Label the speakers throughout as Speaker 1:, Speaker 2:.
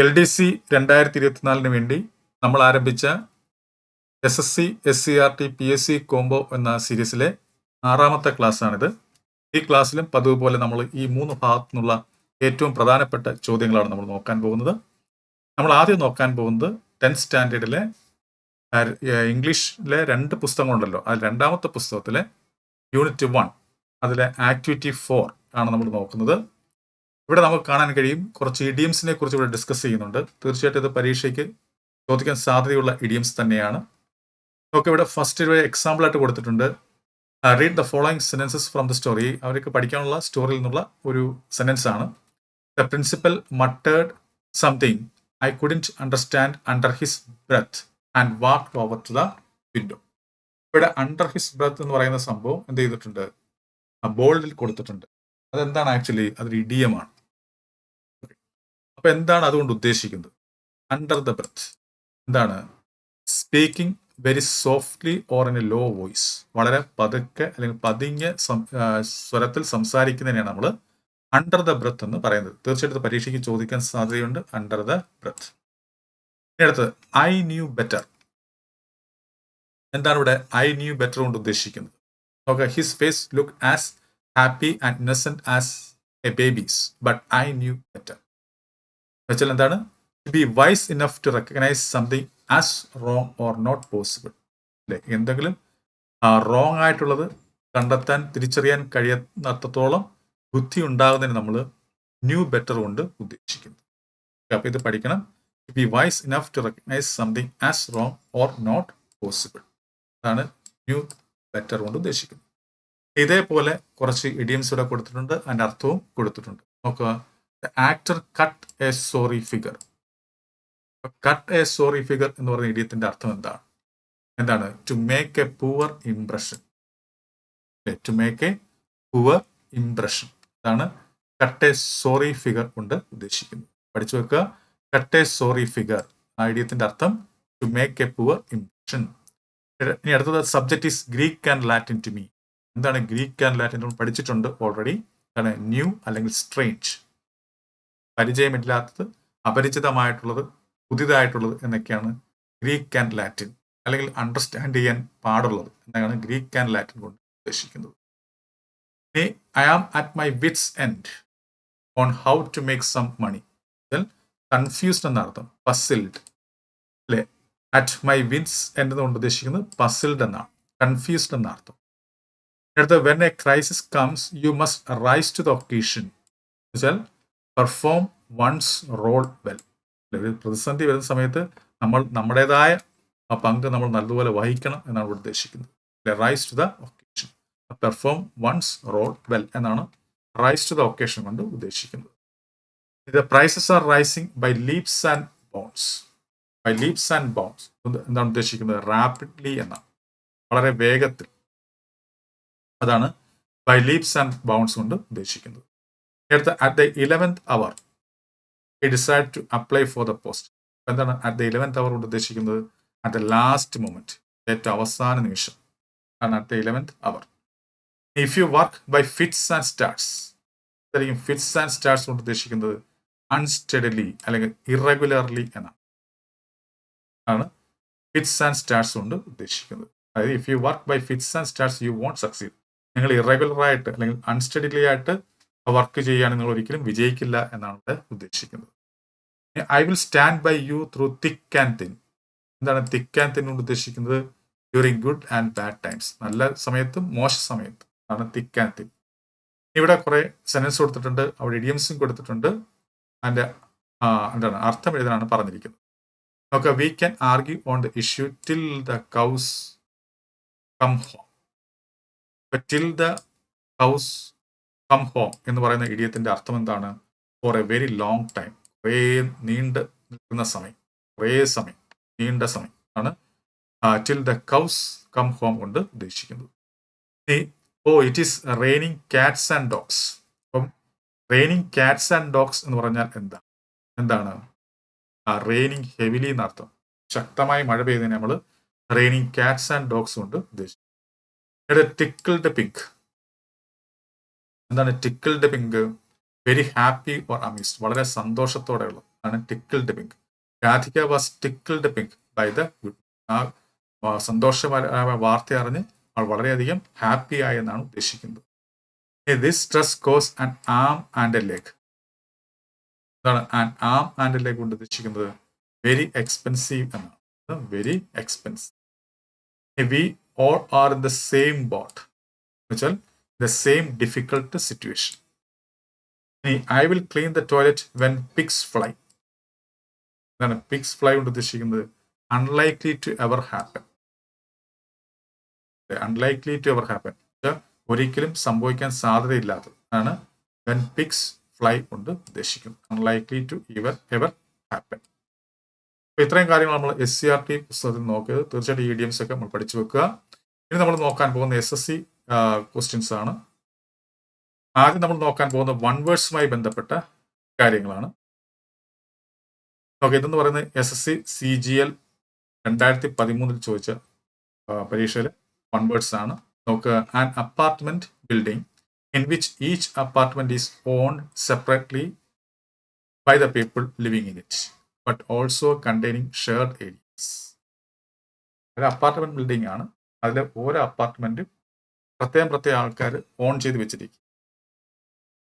Speaker 1: L D C രണ്ടായിരത്തി ഇരുപത്തിനാലിന് വേണ്ടി നമ്മൾ ആരംഭിച്ച S S C S C R T P S C combo എന്ന സീരീസിലെ ആറാമത്തെ ക്ലാസ്സാണിത്. ഈ ക്ലാസ്സിലും പതിവ് പോലെ നമ്മൾ ഈ മൂന്ന് ഭാഗത്തു നിന്നുള്ള ഏറ്റവും പ്രധാനപ്പെട്ട ചോദ്യങ്ങളാണ് നമ്മൾ നോക്കാൻ പോകുന്നത്. നമ്മൾ ആദ്യം നോക്കാൻ പോകുന്നത് ടെൻത്ത് സ്റ്റാൻഡേർഡിലെ ഇംഗ്ലീഷിലെ രണ്ട് പുസ്തകങ്ങളുണ്ടല്ലോ. അതിൽ രണ്ടാമത്തെ പുസ്തകത്തിലെ യൂണിറ്റ് വൺ അതിലെ ആക്ടിവിറ്റി ഫോർ ആണ് നമ്മൾ നോക്കുന്നത്. ഇവിടെ നമുക്ക് കാണാൻ കഴിയും. കുറച്ച് ഇഡിയംസിനെ കുറിച്ച് ഇവിടെ ഡിസ്കസ് ചെയ്യുന്നുണ്ട്. തീർച്ചയായിട്ടും ഇത് പരീക്ഷയ്ക്ക് ചോദിക്കാൻ സാധ്യതയുള്ള ഇഡിയംസ് തന്നെയാണ്. നമുക്ക് ഇവിടെ ഫസ്റ്റ് ഒരു എക്സാമ്പിൾ ആയിട്ട് കൊടുത്തിട്ടുണ്ട്. Read the following sentences from the story അവർക്ക് പഠിക്കാനുള്ള സ്റ്റോറിയിൽ നിന്നുള്ള ഒരു സെന്റൻസ് ആണ്. The principal muttered something I couldn't understand under his breath and walk over to the window ഇവിടെ അണ്ടർ ഹിസ് ബ്രത്ത് എന്ന് പറയുന്ന സംഭവം എന്ത് ചെയ്തിട്ടുണ്ട്? ബോൾഡിൽ കൊടുത്തിട്ടുണ്ട്. അതെന്താണ് ആക്ച്വലി അതൊരു ഇഡിയമാണ് അപ്പൊ എന്താണ് അതുകൊണ്ട് ഉദ്ദേശിക്കുന്നത്? അണ്ടർ ദ ബ്രത്ത് എന്താണ്? Speaking very softly or in a low voice വളരെ പതുക്കെ അല്ലെങ്കിൽ പതിഞ്ഞ സ്വരത്തിൽ സംസാരിക്കുന്നതിനെയാണ് നമ്മൾ അണ്ടർ ദ ബ്രത്ത് എന്ന് പറയുന്നത്. തീർച്ചയായിട്ടും പരീക്ഷയ്ക്ക് ചോദിക്കാൻ സാധ്യതയുണ്ട്. അണ്ടർ ദ ബ്രത്ത് അടുത്തത്. ഐ ന്യൂ ബെറ്റർ എന്താണ് ഇവിടെ ഐ ന്യൂ ബെറ്റർ കൊണ്ട് ഉദ്ദേശിക്കുന്നത്? Okay his face look as happy and innocent as a babies but I knew better വെച്ചാൽ എന്താണ്? Be wise enough to recognise something as wrong or not possible അല്ലെ? എന്തെങ്കിലും wrong ആയിട്ടുള്ളത് കണ്ടെത്താൻ തിരിച്ചറിയാൻ കഴിയുന്നത്രത്തോളം ബുദ്ധി ഉണ്ടാകുന്നതിന് നമ്മൾ ന്യൂ ബെറ്റർ കൊണ്ട് ഉദ്ദേശിക്കുന്നു. അപ്പൊ ഇത് പഠിക്കണം. Be wise enough to recognise something as wrong or not possible അതാണ് ന്യൂ ബെറ്റർ കൊണ്ട് ഉദ്ദേശിക്കുന്നത്. ഇതേപോലെ കുറച്ച് ഇഡിയംസ് ഇവിടെ കൊടുത്തിട്ടുണ്ട്. അതിന്റെ അർത്ഥവും കൊടുത്തിട്ടുണ്ട്. നോക്കുക. Actor cut a sorry figure cut a sorry figure എന്ന് പറയുന്ന ഇഡിയത്തിന്റെ അർത്ഥം എന്താണ്? എന്താണ്? To make a poor impression to make a poor impression ഇതാണ് കട്ട് എ സോറി ഫിഗർ കൊണ്ട് ഉദ്ദേശിക്കുന്നത്. പഠിച്ചു വെക്കുക. കട്ട് എ സോറി ഫിഗർ ആ ഇടിയത്തിന്റെ അർത്ഥം to make a poor impression ഇനി അടുത്തത് subject is Greek and Latin to me എന്താണ് ഗ്രീക്ക് ആൻഡ് ലാറ്റിൻ പഠിച്ചിട്ടുണ്ട് ഓൾറെഡി എന്താണ്? ന്യൂ അല്ലെങ്കിൽ സ്ട്രേഞ്ച് പരിചയമില്ലാത്തത് അപരിചിതമായിട്ടുള്ളത് പുതിയതായിട്ടുള്ളത് എന്നൊക്കെയാണ് ഗ്രീക്ക് ആൻഡ് ലാറ്റിൻ അല്ലെങ്കിൽ അണ്ടർസ്റ്റാൻഡ് ചെയ്യാൻ പാടുള്ളത് എന്നാണ് ഗ്രീക്ക് ആൻഡ് ലാറ്റിൻ കൊണ്ട് ഉദ്ദേശിക്കുന്നത്. I am at my wits end on how to make some money confused എന്നർത്ഥം പസിൽഡ് അല്ലെ? അറ്റ് മൈ വിറ്റ്സ് എൻഡ് കൊണ്ട് ഉദ്ദേശിക്കുന്നത് പസിൽഡ് എന്നാണ്. കൺഫ്യൂസ്ഡ് എന്നർത്ഥം അടുത്ത when a crisis comes you must rise to the occasion വെച്ചാൽ പെർഫോം വൺസ് റോൾ വെൽ ഒരു പ്രതിസന്ധി വരുന്ന സമയത്ത് നമ്മൾ നമ്മുടേതായ ആ പങ്ക് നമ്മൾ നല്ലതുപോലെ വഹിക്കണം എന്നാണ് ഇവിടെ ഉദ്ദേശിക്കുന്നത്. Rise to the occasion perform one's role well എന്നാണ് റൈസ് ടു ദ ഒക്കേഷൻ കൊണ്ട് ഉദ്ദേശിക്കുന്നത്. ഇത് prices are rising by leaps and bounds by leaps and bounds എന്താണ് ഉദ്ദേശിക്കുന്നത്? റാപ്പിഡ്ലി എന്നാണ്. വളരെ വേഗത്തിൽ. അതാണ് ബൈ ലീപ്സ് ആൻഡ് ബൗൺസ് കൊണ്ട് ഉദ്ദേശിക്കുന്നത്. അടുത്ത അറ്റ് ദ ഇലവൻത്ത് അവർ ഈ decide to apply for the post എന്താണ് അറ്റ് ദ ഇലവൻത്ത് അവർ കൊണ്ട് ഉദ്ദേശിക്കുന്നത്? അറ്റ് ദ ലാസ്റ്റ് മൊമെന്റ് ഏറ്റവും അവസാന നിമിഷം. ആണ് at the eleventh hour if you work by fits and starts ഇതായിരിക്കും ഫിറ്റ്സ് ആൻഡ് സ്റ്റാർട്സ് കൊണ്ട് ഉദ്ദേശിക്കുന്നത് അൺസ്റ്റഡിലി അല്ലെങ്കിൽ ഇറഗുലർലി എന്നാണ്. ആണ് ഫിറ്റ്സ് ആൻഡ് സ്റ്റാർട്സ് കൊണ്ട് ഉദ്ദേശിക്കുന്നത്. അതായത് if you work by fits and starts you won't succeed നിങ്ങൾ ഇറഗുലറായിട്ട് അല്ലെങ്കിൽ അൺസ്റ്റഡിലി ആയിട്ട് വർക്ക് ചെയ്യുകയാണെങ്കിൽ നിങ്ങൾ ഒരിക്കലും വിജയിക്കില്ല എന്നാണ് ഇവിടെ ഉദ്ദേശിക്കുന്നത്. I will stand by you through thick and thin എന്താണ് തിക്ക് ആൻഡ് തിൻ കൊണ്ട് ഉദ്ദേശിക്കുന്നത്? During good and bad times നല്ല സമയത്തും മോശ സമയത്തും ആണ് തിക്ക് ആൻഡ് തിൻ ഇവിടെ കുറെ സെന്റൻസ് കൊടുത്തിട്ടുണ്ട്. അവിടെ ഇഡിയംസും കൊടുത്തിട്ടുണ്ട്. അതിന്റെ എന്താണ് അർത്ഥം എഴുതാനാണ് പറഞ്ഞിരിക്കുന്നത്? Okay we can argue on the issue till the cows come home till the cows come home എന്ന് പറയുന്ന ഇടിയത്തിന്റെ അർത്ഥം എന്താണ്? For a very long time കുറേ നീണ്ട് നിൽക്കുന്ന സമയം. കുറേ സമയം. നീണ്ട സമയം. ആണ് till the cows come home കൊണ്ട് ഉദ്ദേശിക്കുന്നത്. ഓ it is raining cats and dogs അപ്പം റെയിനിങ് കാറ്റ്സ് ആൻഡ് ഡോഗ്സ് എന്ന് പറഞ്ഞാൽ എന്താ? എന്താണ്? റെയിനിങ് ഹെവിലി എന്നർത്ഥം ശക്തമായി മഴ പെയ്തതിനെ നമ്മൾ റെയിനിങ് കാറ്റ്സ് ആൻഡ് ഡോഗ്സ് കൊണ്ട് ഉദ്ദേശിക്കും ടിക്കിൾഡ് പിങ്ക് എന്താണ് tickled pink? Very happy or amused വളരെ സന്തോഷത്തോടെയുള്ള ആണ് tickled pink. Radhika was tickled pink by the ആ സന്തോഷ വാർത്ത അറിഞ്ഞ് അവൾ വളരെയധികം ഹാപ്പി ആയി എന്നാണ് ഉദ്ദേശിക്കുന്നത്. This dress cost and arm and a leg എന്താണ് and arm and a leg കൊണ്ട് ഉദ്ദേശിക്കുന്നത്? വെരി എക്സ്പെൻസീവ് എന്നാണ്. Very expensive we all are in the same boat വെച്ചാൽ the same difficult situation. I will clean the toilet when pigs fly. എന്താണ് pigs fly കൊണ്ട് ഉദ്ദേശിക്കുന്നത്. Unlikely to ever happen unlikely to ever happen ഒരിക്കലും സംഭവിക്കാൻ സാധ്യതയില്ലാത്തത്. ആണ് when pigs fly കൊണ്ട് ഉദ്ദേശിക്കുന്നത്. Unlikely to ever ever happen അപ്പോൾ ഇത്രയും കാര്യങ്ങൾ നമ്മൾ എസ് സി ആർ ടി പുസ്തകത്തിൽ നോക്കിയത്. തീർച്ചയായിട്ടും ഇ ഡി എംസ് ഒക്കെ നമ്മൾ പഠിച്ചു വെക്കുക. ഇനി നമ്മൾ നോക്കാൻ പോകുന്ന എസ് എസ് സി ക്വസ്റ്റ്യൻസ് ആണ്. ആദ്യം നമ്മൾ നോക്കാൻ പോകുന്ന വൺ വേർഡ്സുമായി ബന്ധപ്പെട്ട കാര്യങ്ങളാണ്. ഓക്കെ ഇതെന്ന് പറയുന്നത് S S C C G L രണ്ടായിരത്തി പതിമൂന്നിൽ ചോദിച്ച പരീക്ഷയിൽ വൺ വേർഡ്സ് ആണ്. നോക്കുക an apartment building in which each apartment is own separately by the people living in it but also containing shared areas അത് അപ്പാർട്ട്മെന്റ് ബിൽഡിംഗ് ആണ്. അതിലെ ഓരോ അപ്പാർട്ട്മെന്റും പ്രത്യേകം പ്രത്യേക ആൾക്കാർ ഓൺ ചെയ്ത് വെച്ചിരിക്കും.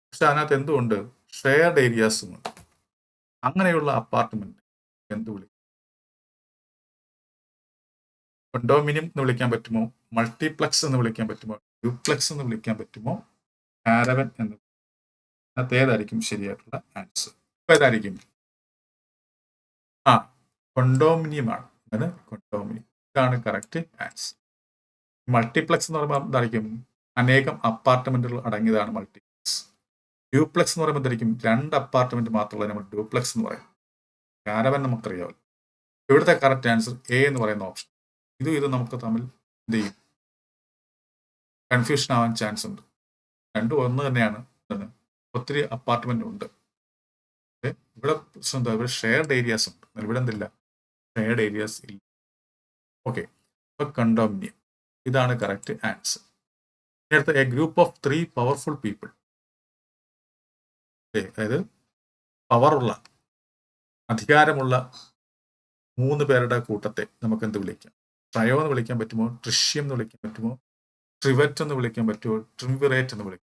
Speaker 1: പക്ഷെ അതിനകത്ത് എന്തുകൊണ്ട് ഷെയർഡ് ഏരിയാസും ഉണ്ട്. അങ്ങനെയുള്ള അപ്പാർട്ട്മെന്റ് എന്ത് വിളിക്കും കൊണ്ടോമിനിയം എന്ന് വിളിക്കാൻ പറ്റുമോ? മൾട്ടിപ്ലക്സ് എന്ന് വിളിക്കാൻ പറ്റുമോ? ഡ്യൂപ്ലക്സ് എന്ന് വിളിക്കാൻ പറ്റുമോ? കാരവൻ എന്ന് അതിനകത്ത് ഏതായിരിക്കും ശരിയായിട്ടുള്ള ആൻസർ ഏതായിരിക്കും? ആ കൊണ്ടോമിനിയമാണ് അതായത് കൊണ്ടോമിനിയം ഇതാണ് കറക്റ്റ് ആൻസർ മൾട്ടിപ്ലക്സ് എന്ന് പറയുമ്പോൾ എന്തായിരിക്കും? അനേകം അപ്പാർട്ട്മെന്റുകൾ അടങ്ങിയതാണ് മൾട്ടിപ്ലക്സ്. ഡ്യൂപ്ലക്സ് എന്ന് പറയുമ്പോൾ എന്തായിരിക്കും? രണ്ട് അപ്പാർട്ട്മെന്റ് മാത്രമുള്ള നമ്മൾ ഡ്യൂപ്ലക്സ് എന്ന് പറയും. കാരവൻ നമുക്കറിയാമല്ലോ ഇവിടുത്തെ കറക്റ്റ് ആൻസർ എ എന്ന് പറയുന്ന ഓപ്ഷൻ. ഇതും ഇത് നമുക്ക് തമ്മിൽ എന്ത് ചെയ്യും? കൺഫ്യൂഷൻ ആവാൻ ചാൻസ് ഉണ്ട്. രണ്ടും ഒന്ന് തന്നെയാണ് ഒത്തിരി അപ്പാർട്ട്മെന്റ് ഉണ്ട്. ഇവിടെ പ്രശ്നം എന്താ? ഇവിടെ ഷെയർഡ് ഏരിയാസ് ഉണ്ട്. ഇവിടെ എന്തില്ല? ഷെയർഡ് ഏരിയാസ് ഇല്ല. ഓക്കെ ഇപ്പൊ കണ്ടോമിനിയം ഇതാണ് കറക്റ്റ് ആൻസർ അടുത്ത a group of three powerful people അതായത് പവറുള്ള അധികാരമുള്ള മൂന്ന് പേരുടെ കൂട്ടത്തെ നമുക്ക് എന്ത് വിളിക്കാം? ട്രയോ എന്ന് വിളിക്കാൻ പറ്റുമോ? ട്രിഷ്യം എന്ന് വിളിക്കാൻ പറ്റുമോ? ട്രിവറ്റ് എന്ന് വിളിക്കാൻ പറ്റുമോ? ട്രിംവിറേറ്റ് എന്ന് വിളിക്കാം.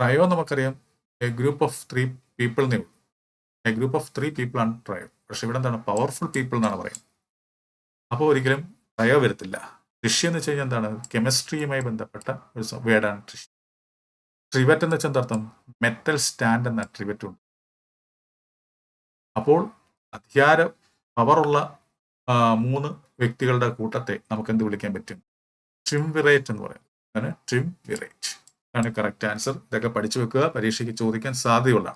Speaker 1: trio നമുക്കറിയാം. A group of three people എന്നേ ഉള്ളൂ. A group of three people ആണ് ട്രയോ. പക്ഷെ ഇവിടെ എന്താണ്? പവർഫുൾ പീപ്പിൾ എന്നാണ് പറയുന്നത്. അപ്പോൾ ഒരിക്കലും ട്രയോ വരത്തില്ല. ട്രിഷ്യ എന്ന് വെച്ച് കഴിഞ്ഞാൽ എന്താണ്? കെമിസ്ട്രിയുമായി ബന്ധപ്പെട്ട ഒരു വേർഡാണ് ട്രിഷ്യ ട്രിവറ്റ് എന്ന് വെച്ചാൽ എന്താർത്ഥം? മെറ്റൽ സ്റ്റാൻഡ് എന്ന ട്രിവറ്റ് ഉണ്ട്. അപ്പോൾ അധികാര പവറുള്ള മൂന്ന് വ്യക്തികളുടെ കൂട്ടത്തെ നമുക്ക് എന്ത് വിളിക്കാൻ പറ്റും? ട്രിം വിറേറ്റ് എന്ന് പറയും. ട്രിം ട്രിംവിറേറ്റ് ആണ് കറക്റ്റ് ആൻസർ ഇതൊക്കെ പഠിച്ചു വെക്കുക പരീക്ഷയ്ക്ക് ചോദിക്കാൻ സാധ്യതയുള്ള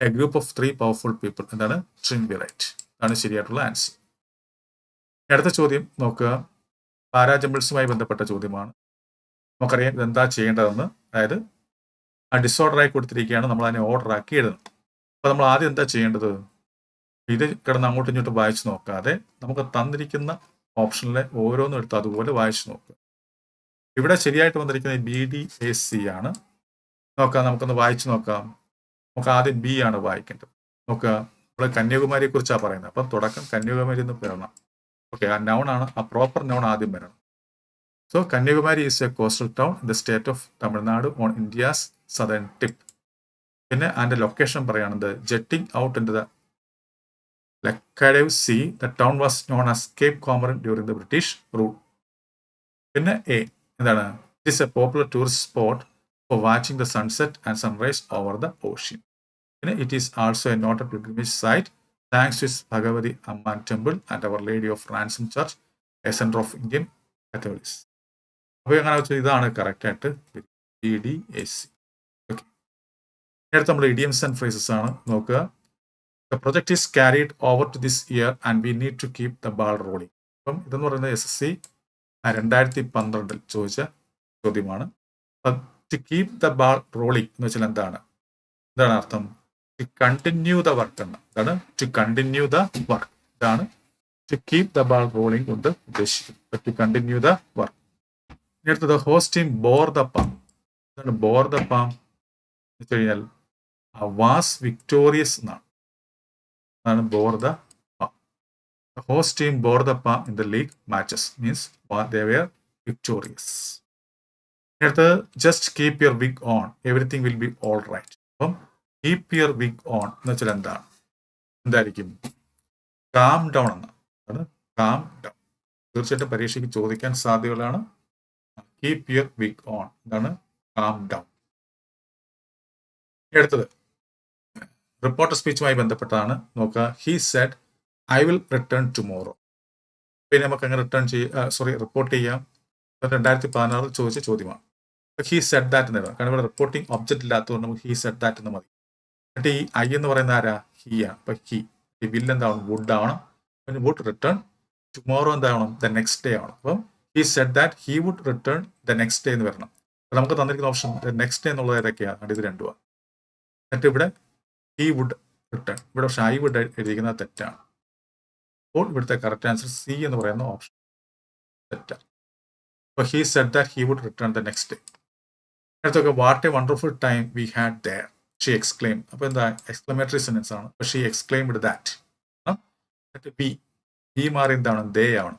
Speaker 1: a group of three powerful people എന്താണ്? ട്രിംവിറേറ്റ് അതാണ് ശരിയായിട്ടുള്ള ആൻസർ അടുത്ത ചോദ്യം നോക്കുക. പാരാജമ്പിൾസുമായി ബന്ധപ്പെട്ട ചോദ്യമാണ്. നമുക്കറിയാം ഇതെന്താ ചെയ്യേണ്ടതെന്ന്. അതായത് ആ ഡിസോർഡറായി കൊടുത്തിരിക്കുകയാണ് നമ്മൾ അതിനെ ഓർഡർ ആക്കി എഴുതുന്നത് അപ്പോൾ നമ്മൾ ആദ്യം എന്താ ചെയ്യേണ്ടത്? ഇത് കിടന്ന് അങ്ങോട്ടും ഇങ്ങോട്ടും വായിച്ചു നോക്കാതെ നമുക്ക് തന്നിരിക്കുന്ന ഓപ്ഷനിലെ ഓരോന്നും എടുത്ത് അതുപോലെ വായിച്ചു നോക്കുക. ഇവിടെ ശരിയായിട്ട് വന്നിരിക്കുന്നത് ബി ഡി എ സി ആണ്. നോക്കാം നമുക്കൊന്ന് വായിച്ചു നോക്കാം. നമുക്ക് ആദ്യം ബി ആണ് വായിക്കേണ്ടത്. നോക്കുക നമ്മൾ കന്യാകുമാരിയെ കുറിച്ചാണ് പറയുന്നത്. അപ്പം തുടക്കം കന്യാകുമാരി എന്ന് വരണം. ഓക്കെ ആ നൗൺ ആണ് ആ പ്രോപ്പർ നൗൺ ആദ്യം വരണം. So Kanyakumari is a coastal town in the state of Tamil Nadu on India's southern tip പിന്നെ അതിന്റെ ലൊക്കേഷൻ പറയുകയാണെന്ന് jutting out in the ലക്കഡേവ് C the town was known as Cape Comorin during the British rule പിന്നെ a എന്താണ്? It is A popular tourist spot for watching the sunset and sunrise over the ocean പിന്നെ it is also a note a pilgrimage site thanks to Bhagavathi Amman temple and Our Lady of Ransom Church a centre of Indian Catholics അപ്പോൾ എങ്ങനെ വെച്ചാൽ ഇതാണ് കറക്റ്റായിട്ട് D D A C okay അടുത്ത് നമ്മൾ idioms and phrases ആണ് നോക്കുക. The project is carried over to this year and we need to keep the ball rolling അപ്പം ഇതെന്ന് പറയുന്നത് എസ് എസ് സി രണ്ടായിരത്തി പന്ത്രണ്ടിൽ ചോദിച്ച ചോദ്യമാണ്. To keep the ball rolling എന്ന് വെച്ചാൽ എന്താണ്? എന്താണ് അർത്ഥം? ടു കണ്ടിന്യൂ ദ വർക്ക് എന്ന് അതാണ് ടു കണ്ടിന്യൂ ദ വർക്ക് ഇതാണ് to keep the ball rolling കൊണ്ട് ഉദ്ദേശിക്കുന്നത്. ടു കണ്ടിന്യൂ ദ വർക്ക് ഇനി അടുത്തത് host team bore the palm എന്താണ് ബോർ ദ പാം എന്ന് വെച്ച് കഴിഞ്ഞാൽ വാസ് വിക്ടോറിയസ് എന്നാണ്. അതാണ് bore the palm host team bore the palm in the league matches means they were victorious അടുത്ത് just keep your wig on everything will be all right അപ്പം keep your wig on എന്ന് വെച്ചാൽ എന്താണ്? എന്തായിരിക്കും? Calm down എന്ന് ആണ് calm down തീർച്ചയായിട്ടും പരീക്ഷയ്ക്ക് ചോദിക്കാൻ സാധ്യതകളാണ് കീപ് യുവർ വിഗ് ഓൺ എന്താണ് കാം ഡൗൺ അടുത്തത്. റിപ്പോർട്ടർ സ്പീച്ചുമായി ബന്ധപ്പെട്ടതാണ്. നോക്കുക. He said I will return tomorrow പിന്നെ നമുക്ക് അങ്ങനെ റിട്ടേൺ ചെയ്യാം സോറി റിപ്പോർട്ട് ചെയ്യാം. രണ്ടായിരത്തി പതിനാറിൽ ചോദിച്ച ചോദ്യമാണ്. ഹി സെഡ് ദാറ്റ് എന്ന് കാരണം ഇവിടെ റിപ്പോർട്ടിംഗ് ഒബ്ജക്റ്റ് ഇല്ലാത്തതുകൊണ്ട് നമുക്ക് ഹി സെഡ് ദാറ്റ് എന്ന് മതി. എന്നിട്ട് ഈ ഐ എന്ന് പറയുന്ന ആരാ? ഹി ആണ് അപ്പൊ ഹി ഈ വിൽ എന്താവണം? വുഡ് ആവണം. പിന്നെ വുഡ് റിട്ടേൺ ടുമോറോ എന്താവണം? ദ നെക്സ്റ്റ് ഡേ ആവണം. അപ്പം he said that he would return the next day എന്ന് വരണം. അപ്പൊ നമുക്ക് തന്നിരിക്കുന്ന ഓപ്ഷൻ നെക്സ്റ്റ് ഡേ എന്നുള്ളത് ഏതൊക്കെയാണ് ഇത് രണ്ടുമാണ് എന്നിട്ട് ഇവിടെ ഹി വുഡ് റിട്ടേൺ ഇവിടെ പക്ഷെ ഐ വുഡ് എഴുതിയിരിക്കുന്നത് തെറ്റാണ്. അപ്പോൾ ഇവിടുത്തെ കറക്റ്റ് ആൻസർ സി എന്ന് പറയുന്ന ഓപ്ഷൻ തെറ്റാണ് അപ്പോൾ he said that he would return the next day അടുത്തൊക്കെ what a wonderful time we had there she exclaim അപ്പോൾ എന്താ? എക്സ്ക്ലമേറ്ററി സെന്റൻസ് ആണ്. അപ്പോൾ she exclaimed that B B മാറി എന്താണ്? ദേ ആണ്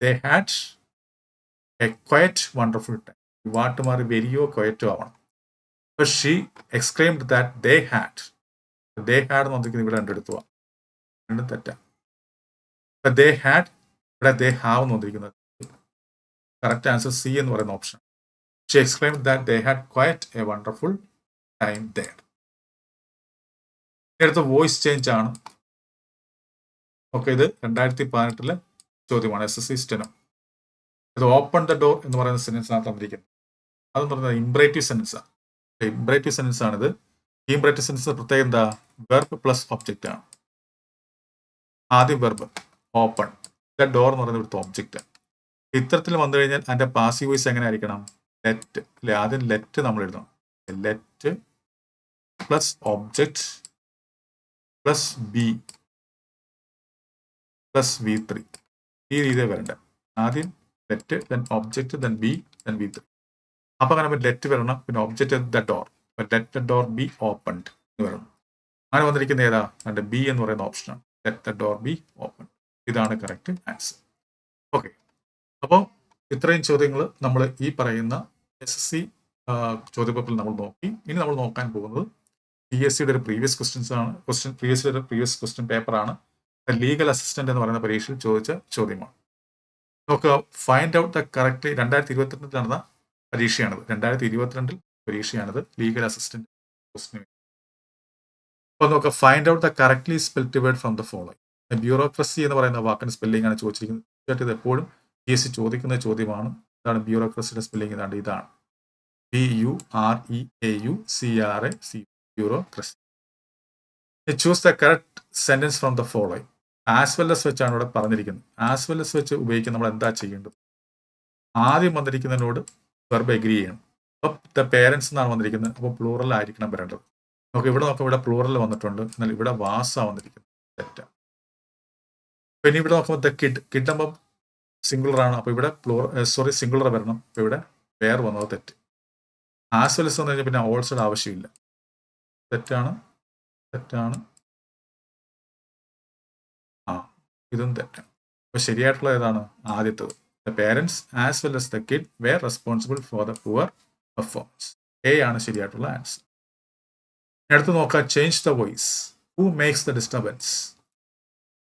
Speaker 1: they had a quite wonderful time what മാറി? വെരിയോ ക്വയറ്റോ ആവണം. അപ്പോൾ she exclaimed that they had they had എന്ന് വന്നിരിക്കുന്നത് ഇവിടെ രണ്ടെടുത്തു രണ്ടും തെറ്റാണ് അപ്പം ദേ ഹാഡ് ഇവിടെ ദേ ഹാവ് എന്ന് വന്നിരിക്കുന്നത് കറക്റ്റ് ആൻസർ സി എന്ന് പറയുന്ന option she exclaim that they had quite a wonderful time there അടുത്ത വോയിസ് ചേഞ്ച് ആണ്. ഓക്കെ ഇത് രണ്ടായിരത്തി പതിനെട്ടിലെ ചോദ്യമാണ്. എസ് എസ് സി സ്റ്റെനോ ഇത് ഓപ്പൺ ദ ഡോർ എന്ന് പറയുന്ന സെന്റൻസ് ആണ് തന്നിരിക്കുന്നത് അതെന്ന് പറയുന്നത് ഇംബ്രേറ്റീവ് സെന്റൻസ് ആണ് ഇംബ്രേറ്റീവ് സെന്റൻസ് ആണിത്. ഇംബ്രേറ്റീവ് സെന്റൻസ് പ്രത്യേകം എന്താ? വെർബ് പ്ലസ് ഒബ്ജക്റ്റ് ആണ്. ആദ്യം വെർബ് ഓപ്പൺ. ദ ഡോർ എന്ന് പറയുന്ന ഇവിടുത്തെ ഒബ്ജക്റ്റ് ഇത്തരത്തിൽ വന്നു കഴിഞ്ഞാൽ അതിന്റെ പാസീവ് വോയിസ് എങ്ങനെ ആയിരിക്കണം? ലെറ്റ് അല്ലെ ആദ്യം ലെറ്റ് നമ്മൾ എഴുതണം. Let plus object plus be plus V three ഈ രീതിയിൽ വരണ്ട ആദ്യം let then object then be then V three അപ്പൊ അങ്ങനെ ലെറ്റ് വരണം. പിന്നെ object the door let the door be opened എന്ന് വരണം അങ്ങനെ വന്നിരിക്കുന്ന ഏതാ? അതിന്റെ ബി എന്ന് പറയുന്ന ഓപ്ഷനാണ് let the door be open ഇതാണ് കറക്റ്റ് ആൻസർ ഓക്കെ അപ്പോൾ ഇത്രയും ചോദ്യങ്ങൾ നമ്മൾ ഈ പറയുന്ന എസ് എസ് സി ചോദ്യപേപ്പറിൽ നമ്മൾ നോക്കി. ഇനി നമ്മൾ നോക്കാൻ പോകുന്നത് പി എസ് സിയുടെ ഒരു പ്രീവിയസ് ക്വസ്റ്റ്യൻസ് ആണ്. ക്വസ്റ്റ്യൻ പി എസ് സിയുടെ ഒരു പ്രീവിയസ് ക്വസ്റ്റ്യൻ പേപ്പറാണ് ലീഗൽ അസിസ്റ്റന്റ് എന്ന് പറയുന്ന പരീക്ഷയിൽ ചോദിച്ച ചോദ്യമാണ്. നമുക്ക് ഫൈൻഡ് ഔട്ട് ദ കറക്റ്റ് രണ്ടായിരത്തി ഇരുപത്തിരണ്ടിൽ നടന്ന പരീക്ഷയാണിത്. രണ്ടായിരത്തി ഇരുപത്തിരണ്ടിൽ പരീക്ഷയാണിത് ലീഗൽ അസിസ്റ്റന്റ് ക്വസ്റ്റിന് അപ്പോൾ നമുക്ക് find out the correctly spelt word from the following bureaucracy എന്ന് പറയുന്ന വാക്കിന്റെ സ്പെല്ലിംഗ് ആണ് ചോദിച്ചിരിക്കുന്നത്. തീർച്ചയായിട്ടും ഇത് എപ്പോഴും പി എസ് സി ചോദിക്കുന്ന ചോദ്യമാണ്. ഇതാണ് ബ്യൂറോക്രസിയുടെ സ്പെല്ലിംഗ് ഇതാണ് ഇതാണ്. B U R E A U C R A C bureaucracy choose the correct sentence from the following as well as as ഇവിടെ പറഞ്ഞിരിക്കുന്നത്. ആസ് വെൽ എസ് വെച്ച് ഉപയോഗിക്കാൻ നമ്മൾ എന്താ ചെയ്യേണ്ടത്? ആദ്യം വന്നിരിക്കുന്നതിനോട് വെർബ് എഗ്രി ചെയ്യണം. അപ്പം ദ പേരൻസ് എന്നാണ് വന്നിരിക്കുന്നത്. അപ്പോൾ പ്ലൂറൽ ആയിരിക്കണം വരേണ്ടത്. നമുക്ക് ഇവിടെ നോക്കാം. ഇവിടെ പ്ലൂറൽ വന്നിട്ടുണ്ട്. എന്നാൽ ഇവിടെ വാസ വന്നിരിക്കുന്നത്. തെറ്റ. പിന്നെ ഇവിടെ നോക്കുമ്പോൾ ദ കിഡ് കിഡ് ആകുമ്പോൾ സിംഗുലർ ആണ്. അപ്പോൾ ഇവിടെ പ്ലൂർ സോറി സിംഗുലർ വരണം. അപ്പോൾ ഇവിടെ വേർ വന്നത് തെറ്റ്. ആസ് വെൽ എന്ന് കഴിഞ്ഞാൽ പിന്നെ ഓൾസോഡ് ആവശ്യമില്ല. തെറ്റാണ് തെറ്റാണ്. ആ ഇതും തെറ്റാണ്. അപ്പോൾ ശരിയായിട്ടുള്ള ഏതാണ്? ആദ്യത്തത്. The parents as well as the kid were responsible for the poor performance A ആണ് ശരിയായിട്ടുള്ള ആൻസർ അടുത്ത് നോക്കാം. Change the voice who makes the disturbance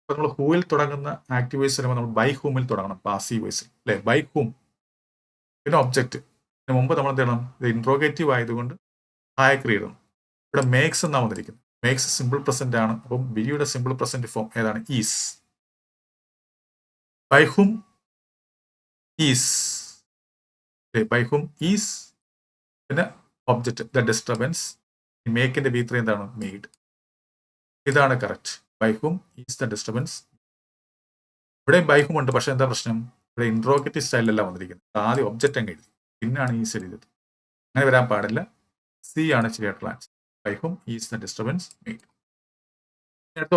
Speaker 1: നമ്മൾ ഹൂവിൽ തുടങ്ങുന്ന ആക്റ്റീവ് വോയിസ് വരുമ്പോൾ നമ്മൾ ബൈ ഹൂമിൽ തുടങ്ങണം പാസീവ് വോയിസിൽ അല്ലെ? ബൈ ഹൂം പിന്നെ ഒബ്ജക്റ്റ് ഇതിന് മുമ്പ് നമ്മൾ എന്ത് ചെയ്യണം ഇത് ഇൻട്രോഗേറ്റീവ് ആയതുകൊണ്ട് ഹായക്രി ഇടണം ഇവിടെ മേക്സ് എന്നാണ് വന്നിരിക്കുന്നത്. മേക്സ് സിമ്പിൾ പ്രസന്റ് ആണ്. അപ്പം ബിയുടെ സിമ്പിൾ പ്രസന്റ് ഫോം ഏതാണ്? Is by whom is by whom is പിന്നെ ഒബ്ജക്റ്റ് ദ ഡിസ്റ്റർബൻസ് മേക്കിന്റെ ബി എന്താണ്? മെയ്ഡ് ഇതാണ് correct by whom is the disturbance. ഇവിടെ ബൈക്കും ഉണ്ട് പക്ഷെ എന്താ പ്രശ്നം? ഇവിടെ ഇൻട്രോഗേറ്റീവ് സ്റ്റൈലല്ല വന്നിരിക്കുന്നത്. ആദ്യം ഒബ്ജക്റ്റ് അങ്ങ് എഴുതി. പിന്നാണ് ഈസ് എഴുതിയത്. അങ്ങനെ വരാൻ പാടില്ല. സി ആണ് ശരിയായിട്ടുള്ള ആൻസർ ബൈക്കും is the disturbance made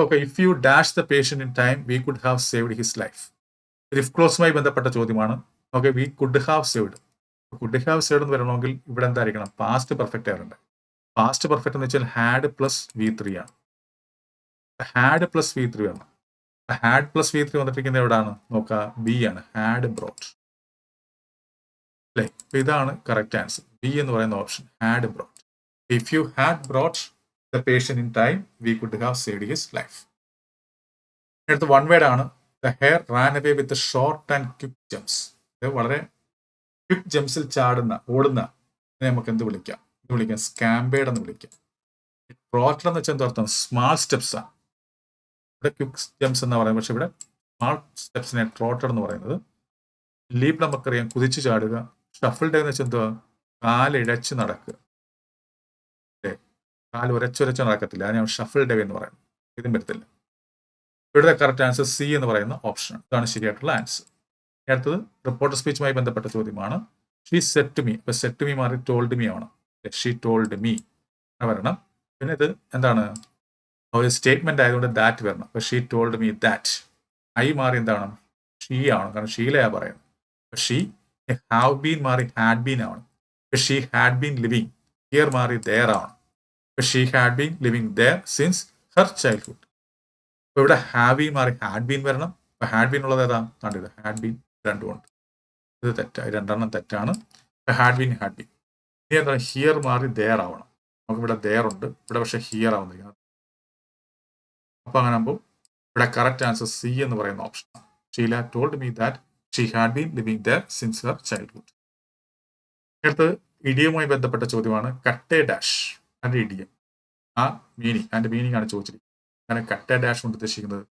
Speaker 1: okay if you dash the patient in time we could have saved his life if ക്ലോസുമായി ബന്ധപ്പെട്ട ചോദ്യമാണ്. Okay we could have saved could have saved എന്ന് വരണമെങ്കിൽ ഇവിടെ എന്തായിരിക്കണം? പാസ്റ്റ് പെർഫെക്റ്റ് ആയിരുന്നു പാസ്റ്റ് പെർഫെക്റ്റ് എന്ന് വെച്ചാൽ had plus V three ആണ്. ഹാഡ് പ്ലസ് വി ത്രീ ആണ് ഹാഡ് പ്ലസ് വി ത്രീ വന്നിട്ടിരിക്കുന്നത് എവിടെയാണ് നോക്കുക ബി ആണ്. ഹാഡ് ബ്രോട്ട് അല്ലേ? അപ്പൊ ഇതാണ് കറക്റ്റ് ആൻസർ ബി എന്ന് പറയുന്ന option had brought if you had brought the patient in time we could have save his life അടുത്ത വൺ വേഡ് ആണ്. The hare ran away with short and quick jumps വളരെ quick ജംപ്സിൽ ചാടുന്ന ഓടുന്ന നമുക്ക് എന്ത് വിളിക്കാം? എന്ത് വിളിക്കാം സ്കാംബേഡ് എന്ന് വിളിക്കാം. ട്രോട്ടർ എന്ന് വെച്ചാൽ എന്താ അർത്ഥം? സ്മാൾ സ്റ്റെപ്സ് ആണ്. ഇവിടെ ക്വിക്ക് ജംപ്സ് എന്ന് പറയുന്നത്. പക്ഷെ ഇവിടെ സ്മാൾ സ്റ്റെപ്സിനെ ട്രോട്ടർ എന്ന് പറയുന്നത്. ലീപ് നമുക്കറിയാം. കുതിച്ചു ചാടുക. ഷഫിൾ ഡേ എന്ന് വെച്ചാൽ എന്തുവാ? കാലിഴച്ച് നടക്കുക. അല്ലേ? കാൽ ഉരച്ചുരച്ച് നടക്കത്തില്ല. അതിനാണ് ഷഫിൾ ഡേ എന്ന് പറയുന്നത് ഇതും വരത്തില്ല. ഇവിടുത്തെ കറക്റ്റ് ആൻസർ സി എന്ന് പറയുന്ന ഓപ്ഷൻ ഇതാണ് ശരിയായിട്ടുള്ള ആൻസർ അടുത്തത് റിപ്പോർട്ടർ സ്പീച്ചുമായി ബന്ധപ്പെട്ട ചോദ്യമാണ്. ഷീ സെറ്റ് മീ ഇപ്പൊ സെറ്റ് മീ മാറി ടോൾഡ് മീ ആണ് ഷീ ടോൾഡ് മീ വരണം. പിന്നെ ഇത് എന്താണ്? ഒരു സ്റ്റേറ്റ്മെന്റ് ആയതുകൊണ്ട് ദാറ്റ് വരണം. അപ്പൊ she told me that I മാറി എന്താണ് ഷീ ആണ് കാരണം ഷീലയാ പറയുന്നത്. ഷീ ഹാവ് ബീൻ മാറി ഹാഡ് ബീൻ ആണ് she had been living here മാറി ദയർ ആണ് she had been living there since her childhood അപ്പൊ ഇവിടെ ഹാവ് ബീൻ മാറി ഹാഡ് ബീൻ വരണം. അപ്പൊ ഹാഡ് ബീൻ ഉള്ളത് ഏതാ? കണ്ടിത് ഹാഡ് ബീൻ രണ്ടുമുണ്ട് ഇത് തെറ്റായി രണ്ടെണ്ണം തെറ്റാണ്. ഹാഡ് ബീൻ ഹാഡ് ബീൻ ഇനി എന്താണ് ഹിയർ മാറി ദയർ ആവണം. നമുക്ക് ഇവിടെ ദയർ ഉണ്ട്. ഇവിടെ പക്ഷെ ഹിയർ ആവുന്നില്ല. അപ്പൊ അങ്ങനെ ആകുമ്പോൾ ഇവിടെ കറക്റ്റ് ആൻസർ സി എന്ന് പറയുന്ന option Sheila told me that she had been living there since her childhood അടുത്ത് ഇഡിയവുമായി ബന്ധപ്പെട്ട ചോദ്യമാണ്. കട്ടേ ഡാഷ് അതിന്റെ ഇഡിയം ആ മീനിങ് അതിന്റെ മീനിങ് ആണ് ചോദിച്ചിരിക്കുന്നത്. അങ്ങനെ കട്ടേ ഡാഷ് കൊണ്ട് ഉദ്ദേശിക്കുന്നത്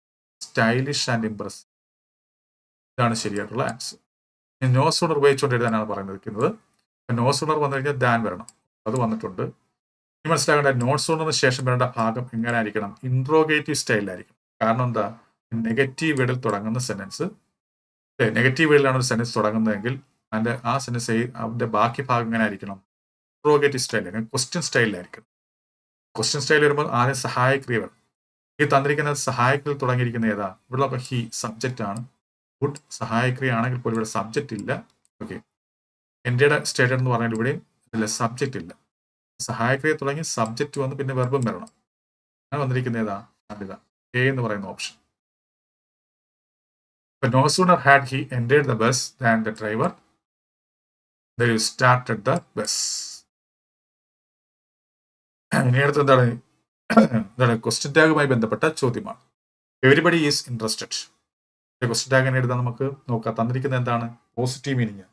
Speaker 1: സ്റ്റൈലിഷ് ആൻഡ് ഇംപ്രസ് ഇതാണ് ശരിയായിട്ടുള്ള ആൻസർ നോ സൂണർ ഉപയോഗിച്ചുകൊണ്ട് എഴുതാനാണ് പറയുന്നത്. നോ സൂണർ വന്നു കഴിഞ്ഞാൽ ദാൻ വരണം. അത് വന്നിട്ടുണ്ട്. മനസ്സിലാക്കേണ്ട നോട്ട് സൂണറിന് ശേഷം വരേണ്ട ഭാഗം എങ്ങനെ ആയിരിക്കണം ഇൻട്രോഗേറ്റീവ് സ്റ്റൈലായിരിക്കും കാരണം എന്താ? നെഗറ്റീവ് വേഡിൽ തുടങ്ങുന്ന സെന്റൻസ് നെഗറ്റീവ് വേഡിലാണ് ഒരു സെന്റൻസ് തുടങ്ങുന്നതെങ്കിൽ അതിന്റെ ആ സെന്റൻസ് അതിന്റെ ബാക്കി ഭാഗം എങ്ങനെ ആയിരിക്കണം ഇൻട്രോഗേറ്റീവ് സ്റ്റൈലായിരിക്കും ക്വസ്റ്റ്യൻ സ്റ്റൈലായിരിക്കും ക്വസ്റ്റ്യൻ സ്റ്റൈൽ വരുമ്പോൾ ആദ്യം സഹായക്രിയ വേണം ഈ തന്നിരിക്കുന്ന സഹായക്രിയ തുടങ്ങിയിരിക്കുന്ന ഏതാ? ഇവിടെ ഹി സബ്ജക്റ്റ് ആണ്. ഗുഡ് സഹായക്രിയ ആണെങ്കിൽ പോലും ഇവിടെ സബ്ജക്റ്റ് ഇല്ല. ഓക്കെ എന്റെ സ്റ്റേറ്റ് എന്ന് പറഞ്ഞാൽ ഇവിടെ ഇതിൽ സബ്ജക്റ്റ് ഇല്ല. സഹായക്രിയ തുടങ്ങി സബ്ജക്റ്റ് വന്ന് പിന്നെ വെർബും വരണം. അങ്ങനെ വന്നിരിക്കുന്ന ഏതാ? സാധ്യത എ എന്ന് പറയുന്ന option no sooner had he entered the bus than the driver started the bus ഇനി അടുത്ത് എന്താണ്? എന്താണ്? ക്വസ്റ്റ്യൻ ടാഗുമായി ബന്ധപ്പെട്ട ചോദ്യമാണ്. Everybody is interested question tag എങ്ങനെ എഴുതാൻ നമുക്ക്? നോക്കാം. തന്നിരിക്കുന്നത് എന്താണ്? പോസിറ്റീവ് മീനിങ്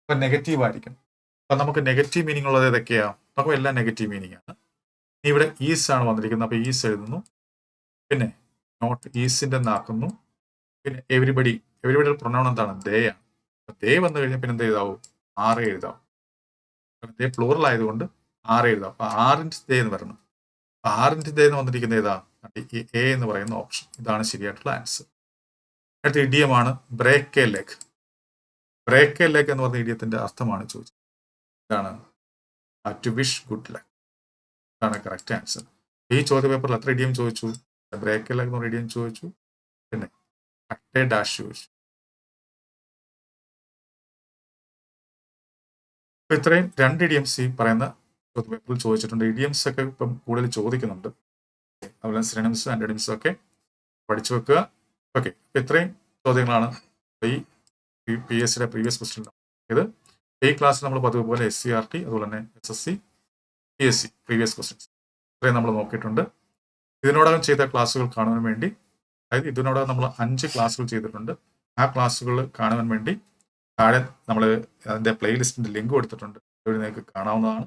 Speaker 1: അപ്പൊ നെഗറ്റീവ് ആയിരിക്കും. അപ്പൊ നമുക്ക് നെഗറ്റീവ് മീനിങ് ഉള്ളത് ഏതൊക്കെയാ? നമുക്ക് എല്ലാം നെഗറ്റീവ് മീനിങ് ആണ്. ഇവിടെ ഈസ് ആണ് വന്നിരിക്കുന്നത്. അപ്പോൾ ഈസ് എഴുതുന്നു. പിന്നെ നോട്ട് ഈസിന്റെ നാക്കുന്നു. പിന്നെ എവരിബഡി എവരിബഡിയുടെ പ്രൊണൗൺ എന്താണ്? ദേ ആണ്. ദേ വന്നു കഴിഞ്ഞാൽ പിന്നെ എന്ത് എഴുതാവും? ആറ് എഴുതാവും ദേ പ്ലൂറൽ ആയതുകൊണ്ട് ആറ് എഴുതാം. അപ്പോൾ ആറിന്റെ ദേ എന്ന് അപ്പൊ ആറിന്റെ ദേ എന്ന് വന്നിരിക്കുന്നത് ഏതാ? എ എന്ന് പറയുന്ന ഓപ്ഷൻ ഇതാണ് ശരിയായിട്ടുള്ള ആൻസർ അടുത്ത ഇഡിയമാണ് break a leg break a leg എന്ന് പറഞ്ഞ ഇഡിയത്തിന്റെ അർത്ഥമാണ് ചോദിച്ചത്. ഇതാണ് ടു വിഷ് ഗുഡ് ലക്ക് ഇതാണ് കറക്റ്റ് ആൻസർ ഈ ചോദ്യ പേപ്പറിൽ എത്ര ഇടിയും ചോദിച്ചു? ബ്രേക്ക് ലെഗ് എന്ന് പറഞ്ഞ ഇടിയും ചോദിച്ചു. പിന്നെ അട്ടേ ഡാഷ് ചോദിച്ചു. അപ്പൊ ഇത്രയും രണ്ട് ഇഡിയംസ് ഈ പറയുന്ന ചോദ്യ പേപ്പറിൽ ചോദിച്ചിട്ടുണ്ട്. ഇഡിയംസ് ഒക്കെ ഇപ്പം കൂടുതൽ ചോദിക്കുന്നുണ്ട്. അതുപോലെ സിനിമസ് ആൻഡ് ഒക്കെ പഠിച്ചു വെക്കുക. ഓക്കെ ഇത്രയും ചോദ്യങ്ങളാണ് ഈ പി എസ് സിയുടെ പ്രീവിയസ് ക്വസ്റ്റ്യൻ ഇത്. ഈ ക്ലാസ്സിൽ നമ്മൾ പതിവ് പോലെ എസ് സി ആർ ടി അതുപോലെ തന്നെ S S C P S C previous questions ഇത്രയും നമ്മൾ നോക്കിയിട്ടുണ്ട്. ഇതിനോടകം ചെയ്ത ക്ലാസ്സുകൾ കാണുവാൻ വേണ്ടി അതായത് ഇതിനോടകം നമ്മൾ അഞ്ച് ക്ലാസ്സുകൾ ചെയ്തിട്ടുണ്ട്. ആ ക്ലാസ്സുകൾ കാണുവാൻ വേണ്ടി താഴെ നമ്മൾ അതിന്റെ പ്ലേലിസ്റ്റിന്റെ ലിങ്ക് കൊടുത്തിട്ടുണ്ട്. ഇവിടെ നിങ്ങൾക്ക് കാണാവുന്നതാണ്.